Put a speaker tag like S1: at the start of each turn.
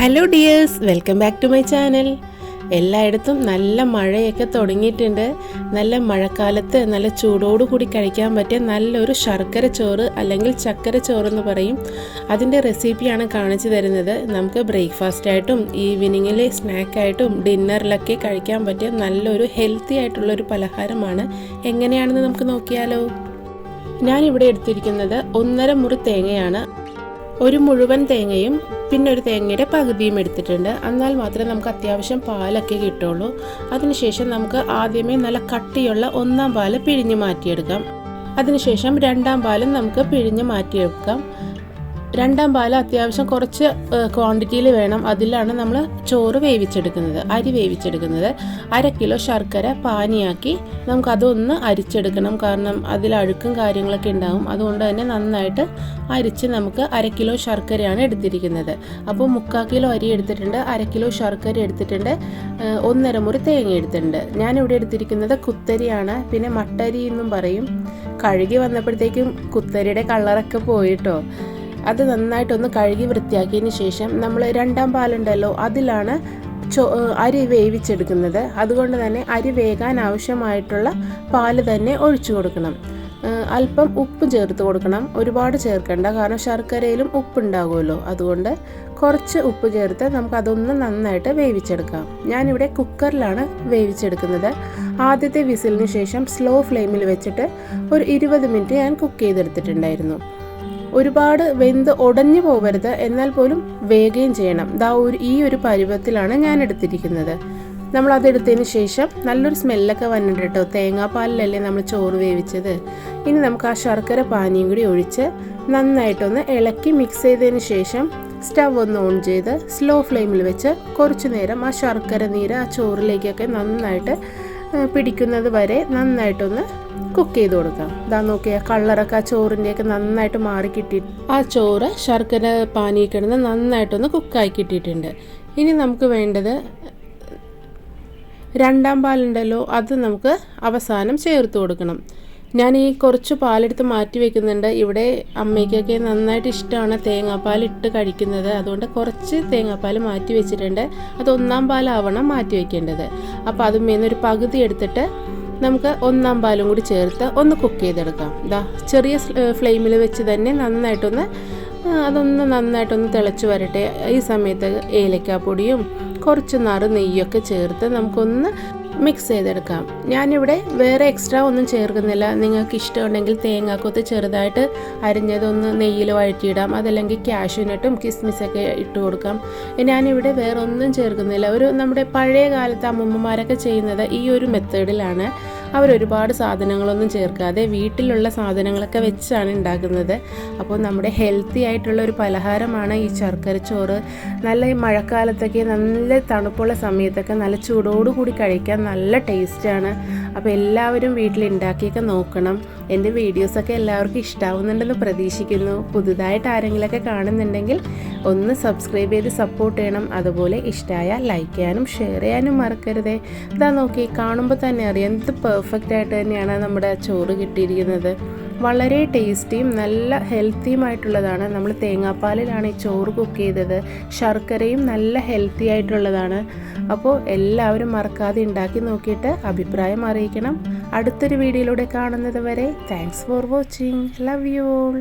S1: Hello dears welcome back to my channel എല്ലായിടത്തും നല്ല മഴയൊക്കെ തുടങ്ങിയിട്ടുണ്ട്. നല്ല മഴക്കാലത്ത് നല്ല ചൂടോടു കൂടി കഴിക്കാൻ പറ്റിയ നല്ലൊരു ശർക്കര ചോറ് അല്ലെങ്കിൽ ചക്കര ചോറ് എന്ന് പറയും. അതിന്റെ റെസിപ്പിയാണ് കാണിച്ചു തരുന്നത്. നമുക്ക് ബ്രേക്ക്ഫാസ്റ്റ് ആയിട്ടും ഈവനിങ്ങിൽ സ്നാക്കായിട്ടും ഡിന്നറിലൊക്കെ കഴിക്കാൻ പറ്റിയ നല്ലൊരു ഹെൽത്തി ആയിട്ടുള്ളൊരു പലഹാരമാണ്. എങ്ങനെയാണെന്ന് നമുക്ക് നോക്കിയാലോ? ഞാനിവിടെ എടുത്തിരിക്കുന്നത് ഒന്നര മുറി തേങ്ങയാണ്. ഒരു മുഴുവൻ തേങ്ങയും പിന്നെ ഒരു തേങ്ങയുടെ പകുതിയും എടുത്തിട്ടുണ്ട്. എന്നാൽ മാത്രമേ നമുക്ക് അത്യാവശ്യം പാലൊക്കെ കിട്ടുള്ളൂ. അതിനുശേഷം നമുക്ക് ആദ്യമേ നല്ല കട്ടിയുള്ള ഒന്നാം പാൽ പിഴിഞ്ഞ് മാറ്റിയെടുക്കാം. അതിനുശേഷം രണ്ടാം പാലും നമുക്ക് പിഴിഞ്ഞ് മാറ്റിയെടുക്കാം. രണ്ടാം പാൽ അത്യാവശ്യം കുറച്ച് ക്വാണ്ടിറ്റിയിൽ വേണം. അതിലാണ് നമ്മൾ ചോറ് വേവിച്ചെടുക്കുന്നത് അരി വേവിച്ചെടുക്കുന്നത്. അര കിലോ ശർക്കര പാനിയാക്കി നമുക്ക് അതൊന്ന് അരിച്ചെടുക്കണം. കാരണം അതിൽ അഴുക്കും കാര്യങ്ങളൊക്കെ ഉണ്ടാകും അതുകൊണ്ട് തന്നെ നന്നായിട്ട് അരിച്ച് നമുക്ക് അര കിലോ ശർക്കരയാണ് എടുത്തിരിക്കുന്നത്. അപ്പോൾ മുക്കാൽ കിലോ അരി എടുത്തിട്ടുണ്ട് അര കിലോ ശർക്കര എടുത്തിട്ടുണ്ട് ഒന്നര മുറി തേങ്ങ എടുത്തിട്ടുണ്ട്. ഞാനിവിടെ എടുത്തിരിക്കുന്നത് കുത്തരിയാണ്. പിന്നെ മട്ടരി എന്നും പറയും. കഴുകി വന്നപ്പോഴത്തേക്കും കുത്തരിയുടെ കളറൊക്കെ പോയിട്ടോ. അത് നന്നായിട്ടൊന്ന് കഴുകി വൃത്തിയാക്കിയതിന് ശേഷം നമ്മൾ രണ്ടാം പാലുണ്ടല്ലോ അതിലാണ് ചോ അരി വേവിച്ചെടുക്കുന്നത്. അതുകൊണ്ട് തന്നെ അരി വേകാൻ ആവശ്യമായിട്ടുള്ള പാൽ തന്നെ ഒഴിച്ചു കൊടുക്കണം. അല്പം ഉപ്പ് ചേർത്ത് കൊടുക്കണം. ഒരുപാട് ചേർക്കണ്ട കാരണം ശർക്കരയിലും ഉപ്പുണ്ടാകുമല്ലോ. അതുകൊണ്ട് കുറച്ച് ഉപ്പ് ചേർത്ത് നമുക്കതൊന്ന് നന്നായിട്ട് വേവിച്ചെടുക്കാം. ഞാനിവിടെ കുക്കറിലാണ് വേവിച്ചെടുക്കുന്നത്. ആദ്യത്തെ വിസിലിന് ശേഷം സ്ലോ ഫ്ലെയിമിൽ വെച്ചിട്ട് ഒരു ഇരുപത് മിനിറ്റ് ഞാൻ കുക്ക് ചെയ്തെടുത്തിട്ടുണ്ടായിരുന്നു. ഒരുപാട് വെന്ത് ഉടഞ്ഞു പോകരുത് എന്നാൽ പോലും വേഗം ചെയ്യണം. ദാ ഒരു ഈ ഒരു പരുവത്തിലാണ് ഞാൻ എടുത്തിരിക്കുന്നത്. നമ്മൾ അതെടുത്തതിന് ശേഷം നല്ലൊരു സ്മെല്ലൊക്കെ വന്നിട്ട് കേട്ടോ. തേങ്ങാപ്പാലിലല്ലേ നമ്മൾ ചോറ് വേവിച്ചത്? ഇനി നമുക്ക് ആ ശർക്കര പാനിയും കൂടി ഒഴിച്ച് നന്നായിട്ടൊന്ന് ഇളക്കി മിക്സ് ചെയ്തതിന് ശേഷം സ്റ്റവ് ഒന്ന് ഓൺ ചെയ്ത് സ്ലോ ഫ്ലെയിമിൽ വെച്ച് കുറച്ചു നേരം ആ ശർക്കര നീര് ആ ചോറിലേക്കൊക്കെ നന്നായിട്ട് പിടിക്കുന്നത് വരെ നന്നായിട്ടൊന്ന് കുക്ക് ചെയ്ത് കൊടുക്കാം. ഇതാ നോക്കിയാൽ കളറൊക്കെ ആ ചോറിന്റെയൊക്കെ നന്നായിട്ട് മാറി കിട്ടി ആ ചോറ് ശർക്കര പാനി കിടന്ന് നന്നായിട്ടൊന്ന് കുക്കായി കിട്ടിയിട്ടുണ്ട്. ഇനി നമുക്ക് വേണ്ടത് രണ്ടാം പാലുണ്ടല്ലോ അത് നമുക്ക് അവസാനം ചേർത്ത് കൊടുക്കണം. ഞാൻ ഈ കുറച്ച് പാലെടുത്ത് മാറ്റി വെക്കുന്നുണ്ട്. ഇവിടെ അമ്മയ്ക്കൊക്കെ നന്നായിട്ട് ഇഷ്ടമാണ് തേങ്ങാപ്പാൽ ഇട്ട് കഴിക്കുന്നത്. അതുകൊണ്ട് കുറച്ച് തേങ്ങാപ്പാൽ മാറ്റി വെച്ചിട്ടുണ്ട്. അത് ഒന്നാം പാലാവണം മാറ്റി വെക്കേണ്ടത്. അപ്പോൾ അതുമേന്ന് ഒരു പകുതി എടുത്തിട്ട് നമുക്ക് ഒന്നാം പാലും കൂടി ചേർത്ത് ഒന്ന് കുക്ക് ചെയ്തെടുക്കാം. ഇതാ ചെറിയ ഫ്ലെയിമിൽ വെച്ച് തന്നെ നന്നായിട്ടൊന്ന് അതൊന്ന് നന്നായിട്ടൊന്ന് തിളച്ച് വരട്ടെ. ഈ സമയത്ത് ഏലക്കാപ്പൊടിയും കുറച്ച് നാറ് നെയ്യൊക്കെ ചേർത്ത് നമുക്കൊന്ന് മിക്സ് ചെയ്തെടുക്കാം. ഞാനിവിടെ വേറെ എക്സ്ട്രാ ഒന്നും ചേർക്കുന്നില്ല. നിങ്ങൾക്ക് ഇഷ്ടമുണ്ടെങ്കിൽ തേങ്ങാക്കൊത്ത് ചെറുതായിട്ട് അരിഞ്ഞതൊന്ന് നെയ്യിൽ വഴറ്റിയിടാം. അതല്ലെങ്കിൽ ക്യാഷ്യൂനട്ടും കിസ്മിസൊക്കെ ഇട്ട് കൊടുക്കാം. ഞാനിവിടെ വേറെ ഒന്നും ചേർക്കുന്നില്ല. ഒരു നമ്മുടെ പഴയ കാലത്ത് അമ്മൂമ്മമാരൊക്കെ ചെയ്യുന്നത് ഈ ഒരു മെത്തേഡിലാണ് അവരൊരുപാട് സാധനങ്ങളൊന്നും ചേർക്കാതെ വീട്ടിലുള്ള സാധനങ്ങളൊക്കെ വെച്ചാണ് ഉണ്ടാക്കുന്നത്. അപ്പോൾ നമ്മുടെ ഹെൽത്തി ആയിട്ടുള്ള ഒരു പലഹാരമാണ് ഈ ശർക്കര ചോറ്. നല്ല ഈ മഴക്കാലത്തൊക്കെ നല്ല തണുപ്പുള്ള സമയത്തൊക്കെ നല്ല ചൂടോടുകൂടി കഴിക്കാൻ നല്ല ടേസ്റ്റാണ് അപ്പോൾ എല്ലാവരും വീട്ടിൽ ഉണ്ടാക്കിയൊക്കെ നോക്കണം. എന്റെ വീഡിയോസൊക്കെ എല്ലാവർക്കും ഇഷ്ടാവുന്നുണ്ടെന്ന് പ്രതീക്ഷിക്കുന്നു. പുതുതായിട്ട് ആരെങ്കിലുമൊക്കെ കാണുന്നുണ്ടെങ്കിൽ ഒന്ന് സബ്സ്ക്രൈബ് ചെയ്ത് സപ്പോർട്ട് ചെയ്യണം. അതുപോലെ ഇഷ്ടമായ ലൈക്ക് ചെയ്യാനും ഷെയർ ചെയ്യാനും മറക്കരുതേ. ഇതാ നോക്കി കാണുമ്പോൾ തന്നെ അറിയാം. എന്ത് പെർഫെക്റ്റ് ആയിട്ട് തന്നെയാണ് നമ്മുടെ ചോറ് കിട്ടിയിരിക്കുന്നത്. വളരെ ടേസ്റ്റിയും നല്ല ഹെൽത്തിയുമായിട്ടുള്ളതാണ് നമ്മൾ തേങ്ങാപ്പാലിലാണ് ഈ ചോറ് കുക്ക് ചെയ്തത്. ശർക്കരയും നല്ല ഹെൽത്തി ആയിട്ടുള്ളതാണ്. അപ്പോൾ എല്ലാവരും മറക്കാതെ ഉണ്ടാക്കി നോക്കിയിട്ട് അഭിപ്രായം അറിയിക്കണം. അടുത്തൊരു വീഡിയോയിലൂടെ കാണുന്നത് വരെ thanks for watching love you all